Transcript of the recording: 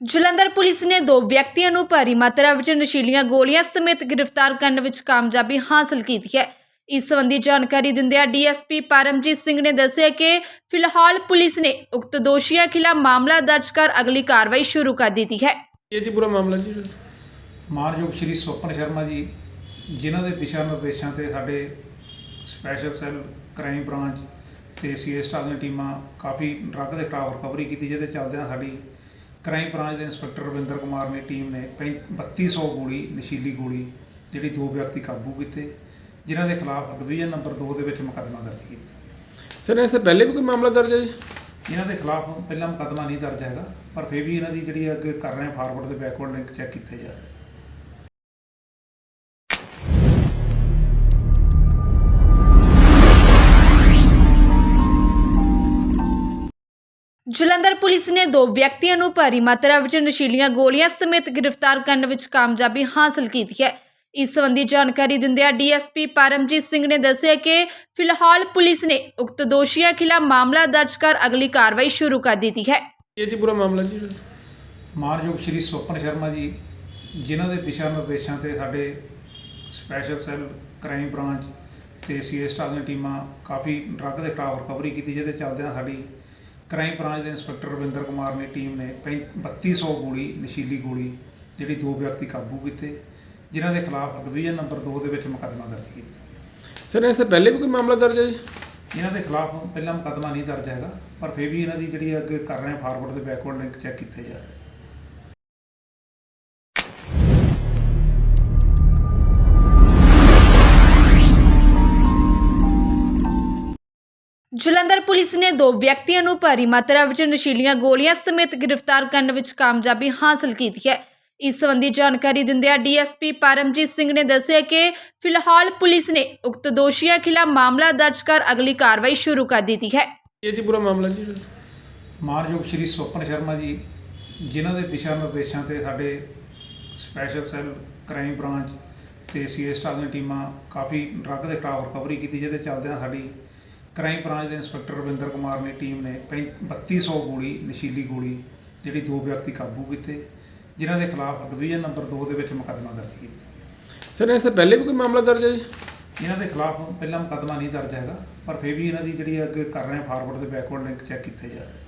Jalandhar police ਨੇ ਦੋ ਵਿਅਕਤੀਆਂ ਨੂੰ ਭਾਰੀ ਮਾਤਰਾ ਵਿੱਚ ਨਸ਼ੀਲੀਆਂ ਗੋਲੀਆਂ ਸਮੇਤ ਗ੍ਰਿਫਤਾਰ ਕਰਨ ਵਿੱਚ ਕਾਮਯਾਬੀ ਹਾਸਲ ਕੀਤੀ ਹੈ। ਇਸ ਸੰਬੰਧੀ ਜਾਣਕਾਰੀ ਦਿੰਦਿਆਂ ਡੀਐਸਪੀ ਪਰਮਜੀਤ ਸਿੰਘ ਨੇ ਦੱਸਿਆ ਕਿ ਫਿਲਹਾਲ ਪੁਲਿਸ ਨੇ ਉਕਤ ਦੋਸ਼ੀਆਂ ਖਿਲਾਫ ਮਾਮਲਾ ਦਰਜ ਕਰ ਅਗਲੀ ਕਾਰਵਾਈ ਸ਼ੁਰੂ ਕਰ ਦਿੱਤੀ ਹੈ। ਇਹ ਜੀ ਪੂਰਾ ਮਾਮਲਾ ਜੀ। ਮਾਨਯੋਗ ਸ਼੍ਰੀ ਸਵਪਨ ਸ਼ਰਮਾ ਜੀ ਜਿਨ੍ਹਾਂ ਦੇ ਦਿਸ਼ਾ ਨਿਰਦੇਸ਼ਾਂ ਤੇ ਸਾਡੇ ਸਪੈਸ਼ਲ ਸੈੱਲ ਕ੍ਰਾਈਮ ਬ੍ਰਾਂਚ ਤੇ ਸੀਏ ਸਟਾਫ ਦੀਆਂ ਟੀਮਾਂ ਕਾਫੀ ਡਰੱਗ ਦੇ ਖਿਲਾਫ ਰਿਕਵਰੀ ਕੀਤੀ ਜਿਹਦੇ ਚੱਲਦਿਆਂ ਸਾਡੀ ਕ੍ਰਾਈਮ ਬ੍ਰਾਂਚ ਦੇ ਇੰਸਪੈਕਟਰ ਰਵਿੰਦਰ ਕੁਮਾਰ ਨੇ ਟੀਮ ਨੇ ਪੈਂ- 3200 ਗੋਲੀ ਨਸ਼ੀਲੀ ਗੋਲੀ ਜਿਹੜੀ ਦੋ ਵਿਅਕਤੀ ਕਾਬੂ ਕੀਤੇ ਜਿਨ੍ਹਾਂ ਦੇ ਖਿਲਾਫ ਡਿਵੀਜ਼ਨ ਨੰਬਰ 2 ਦੇ ਵਿੱਚ ਮੁਕੱਦਮਾ ਦਰਜ ਕੀਤਾ। ਸਰ ਇਸ ਤੋਂ ਪਹਿਲੇ ਵੀ ਕੋਈ ਮਾਮਲਾ ਦਰਜ ਹੈ ਜੀ? ਇਹਨਾਂ ਦੇ ਖਿਲਾਫ ਪਹਿਲਾ ਮੁਕੱਦਮਾ ਨਹੀਂ ਦਰਜ ਹੈਗਾ ਪਰ ਫਿਰ ਵੀ ਇਹਨਾਂ ਦੀ ਜਿਹੜੀ ਅੱਗੇ ਕਰ ਰਹੇ ਫਾਰਵਰਡ ਤੇ ਬੈਕਵਰਡ ਲਿੰਕ ਚੈੱਕ ਕੀਤੇ ਜਾ ਰਹੇ। ਜਲੰਧਰ ਪੁਲਿਸ ਨੇ ਦੋ ਵਿਅਕਤੀਆਂ ਨੂੰ ਭਾਰੀ ਮਾਤਰਾ ਵਿੱਚ ਨਸ਼ੀਲੀਆਂ ਗੋਲੀਆਂ ਸਮੇਤ ਗ੍ਰਿਫਤਾਰ ਕਰਨ ਵਿੱਚ ਕਾਮਯਾਬੀ ਹਾਸਲ ਕੀਤੀ ਹੈ। ਇਸ ਸੰਬੰਧੀ ਜਾਣਕਾਰੀ ਦਿੰਦਿਆਂ ਡੀਐਸਪੀ ਪਰਮਜੀਤ ਸਿੰਘ ਨੇ ਦੱਸਿਆ ਕਿ ਫਿਲਹਾਲ ਪੁਲਿਸ ਨੇ ਉਕਤ ਦੋਸ਼ੀਆਂ ਖਿਲਾਫ ਮਾਮਲਾ ਦਰਜ ਕਰ ਅਗਲੀ ਕਾਰਵਾਈ ਸ਼ੁਰੂ ਕਰ ਦਿੱਤੀ ਹੈ। ਇਹ ਜੀ ਪੂਰਾ ਮਾਮਲਾ ਜੀ। ਮਾਨਯੋਗ ਸ਼੍ਰੀ ਸਵਪਨ ਸ਼ਰਮਾ ਜੀ ਜਿਨ੍ਹਾਂ ਦੇ ਦਿਸ਼ਾ ਨਿਰਦੇਸ਼ਾਂ ਤੇ ਸਾਡੇ ਸਪੈਸ਼ਲ ਸੈੱਲ ਕ੍ਰਾਈਮ ਬ੍ਰਾਂਚ ਤੇ ਸੀਏ ਸਟਾਫ ਦੀਆਂ ਟੀਮਾਂ ਕਾਫੀ ਡਰੱਗ ਦੇ ਖਿਲਾਫ ਰਿਕਵਰੀ ਕੀਤੀ ਜਿਹਦੇ ਚੱਲਦਿਆਂ ਸਾਡੀ ਕ੍ਰਾਈਮ ਬ੍ਰਾਂਚ ਦੇ ਇੰਸਪੈਕਟਰ ਰਵਿੰਦਰ ਕੁਮਾਰ ਨੇ ਟੀਮ ਨੇ ਪੈਂ- 3200 ਗੋਲੀ ਨਸ਼ੀਲੀ ਗੋਲੀ ਜਿਹੜੀ ਦੋ ਵਿਅਕਤੀ ਕਾਬੂ ਕੀਤੇ ਜਿਨ੍ਹਾਂ ਦੇ ਖਿਲਾਫ ਡਿਵੀਜ਼ਨ ਨੰਬਰ 2 ਦੇ ਵਿੱਚ ਮੁਕੱਦਮਾ ਦਰਜ ਕੀਤਾ। ਸਰ ਇਸ ਤੋਂ ਪਹਿਲੇ ਵੀ ਕੋਈ ਮਾਮਲਾ ਦਰਜ ਹੈ ਜੀ? ਇਹਨਾਂ ਦੇ ਖਿਲਾਫ ਪਹਿਲਾ ਮੁਕੱਦਮਾ ਨਹੀਂ ਦਰਜ ਹੈਗਾ ਪਰ ਫਿਰ ਵੀ ਇਹਨਾਂ ਦੀ ਜਿਹੜੀ ਅੱਗੇ ਕਰ ਰਹੇ ਫਾਰਵਰਡ ਤੇ ਬੈਕਵਰਡ ਲਿੰਕ ਚੈੱਕ ਕੀਤੇ ਜਾ ਰਹੇ। ਜਲੰਧਰ ਪੁਲਿਸ ਨੇ ਦੋ ਵਿਅਕਤੀਆਂ ਨੂੰ ਭਾਰੀ ਮਾਤਰਾ ਵਿੱਚ ਨਸ਼ੀਲੀਆਂ ਗੋਲੀਆਂ ਸਮੇਤ ਗ੍ਰਿਫਤਾਰ ਕਰਨ ਵਿੱਚ ਕਾਮਯਾਬੀ ਹਾਸਲ ਕੀਤੀ ਹੈ। ਇਸ ਸੰਬੰਧੀ ਜਾਣਕਾਰੀ ਦਿੰਦਿਆਂ ਡੀਐਸਪੀ ਪਰਮਜੀਤ ਸਿੰਘ ਨੇ ਦੱਸਿਆ ਕਿ ਫਿਲਹਾਲ ਪੁਲਿਸ ਨੇ ਉਕਤ ਦੋਸ਼ੀਆਂ ਖਿਲਾਫ ਮਾਮਲਾ ਦਰਜ ਕਰ ਅਗਲੀ ਕਾਰਵਾਈ ਸ਼ੁਰੂ ਕਰ ਦਿੱਤੀ ਹੈ। ਇਹ ਜੀ ਪੂਰਾ ਮਾਮਲਾ ਜੀ। ਮਾਨਯੋਗ ਸ਼੍ਰੀ ਸਵਪਨ ਸ਼ਰਮਾ ਜੀ ਜਿਨ੍ਹਾਂ ਦੇ ਦਿਸ਼ਾ ਨਿਰਦੇਸ਼ਾਂ ਤੇ ਸਾਡੇ ਸਪੈਸ਼ਲ ਸੈੱਲ ਕ੍ਰਾਈਮ ਬ੍ਰਾਂਚ ਤੇ ਸੀਏ ਸਟਾਫ ਦੀਆਂ ਟੀਮਾਂ ਕਾਫੀ ਡਰੱਗ ਦੇ ਖਿਲਾਫ ਰਿਕਵਰੀ ਕੀਤੀ ਜਿਹਦੇ ਚੱਲਦਿਆਂ ਸਾਡੀ ਕ੍ਰਾਈਮ ਬ੍ਰਾਂਚ ਦੇ ਇੰਸਪੈਕਟਰ ਰਵਿੰਦਰ ਕੁਮਾਰ ਨੇ ਟੀਮ ਨੇ ਪੈਂ- 3200 ਗੋਲੀ ਨਸ਼ੀਲੀ ਗੋਲੀ ਜਿਹੜੀ ਦੋ ਵਿਅਕਤੀ ਕਾਬੂ ਕੀਤੇ ਜਿਨ੍ਹਾਂ ਦੇ ਖਿਲਾਫ ਡਿਵੀਜ਼ਨ ਨੰਬਰ 2 ਦੇ ਵਿੱਚ ਮੁਕੱਦਮਾ ਦਰਜ ਕੀਤਾ। ਸਰ ਇਸ ਤੋਂ ਪਹਿਲੇ ਵੀ ਕੋਈ ਮਾਮਲਾ ਦਰਜ ਹੈ ਜੀ? ਇਹਨਾਂ ਦੇ ਖਿਲਾਫ ਪਹਿਲਾ ਮੁਕੱਦਮਾ ਨਹੀਂ ਦਰਜ ਹੈਗਾ ਪਰ ਫਿਰ ਵੀ ਇਹਨਾਂ ਦੀ ਜਿਹੜੀ ਅੱਗੇ ਕਰ ਰਹੇ ਫਾਰਵਰਡ ਤੇ ਬੈਕਵਰਡ ਲਿੰਕ ਚੈੱਕ ਕੀਤੇ ਜਾ ਰਹੇ।